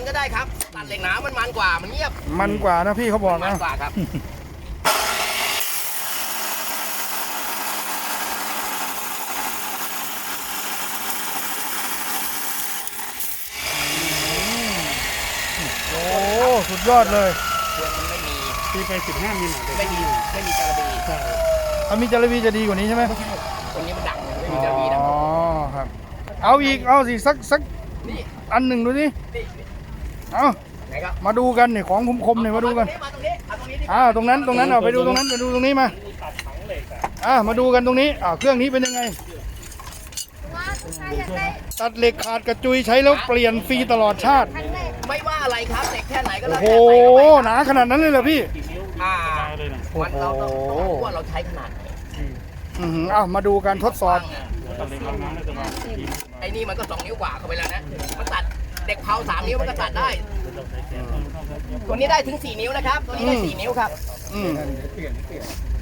มันก็ได้ครับ ตัดเหล็กหนามันมันกว่า มันเงียบ มันกว่านะพี่เขาบอกมันนะกว่าครับ โอ้สุดยอดเลยเครื่องมันไม่มี ตีไปสิบห้ามิลไม่มี ไม่มีจาระบีใช่ถ้ามีจารบีจะดีกว่านี้ใช่ไหมตัวนี้มันดังไม่มีจาระบีดัง อ๋อครับ เอาอีก เอาสิสักสักนี่ อันหนึ่งดูสินี่ เอาไหนครับมาดูกันเนี่ยของคมๆเนี่ยมาดูกันมาตรงนี้มาตรงนี้ดิอ่าตรงนั้นตรงนั้นเอาไปดูตรงนั้นไปดูตรงนี้มามีตัดถังเหล็กอะอ่ามาดูกันตรงนี้อ่าเครื่องนี้เป็นยังไงว่าถ้าอยากได้ตัดเหล็กขาดกระจุยใช้แล้วเปลี่ยนฟรีตลอดชาติทั้งเหล็กไม่ว่าอะไรครับเหล็กแค่ไหนก็โอ้แล้วโหแต่ใส่เข้าไปหนาขนาดนั้นเลยเหรอพี่กี่นิ้วอ่าตายเลยนะมันเราต้องต้องรู้ว่าเราใช้ขนาดไหนอือหือเอามาดูกันทดสอบตัดเหล็กรางน้ำน่าจะประมาณกี่นิ้วไอ้นี่มันก็สองนิ้วกว่าเข้าไปแล้วนะมันตัด เด็กเผาสามนิ้วมันก็ตัดได้ ตัวนี้ได้ถึงสี่นิ้วนะครับ ตัวนี้ได้สี่นิ้วครับอืม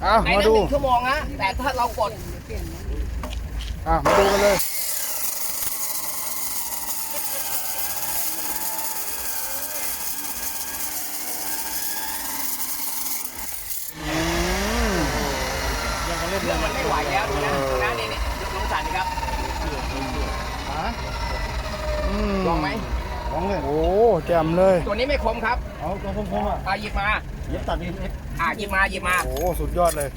เอาในมานั้นดูหนึ่งชั่วโมงนะแต่ถ้าเรากดอะมาดูกันเลย เครื่องมันไม่ไหวแล้วดูนะดูนะนี่นี่ลองสั่นดิครับอืมลองไหม ลองเลยโอ้แจ่มเลย ตัวนี้ไม่คมครับเอาตัวคมๆอะอ่าหยิบมาเย็บตัดนี่อ่าหยิบมาหยิบมาโอ้สุดยอดเลย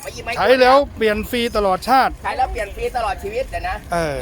ไปหยิบมาใช้แล้วเปลี่ยนฟรีตลอดชาติ ใช้แล้วเปลี่ยนฟรีตลอดชีวิตเดี๋ยวนะ เออ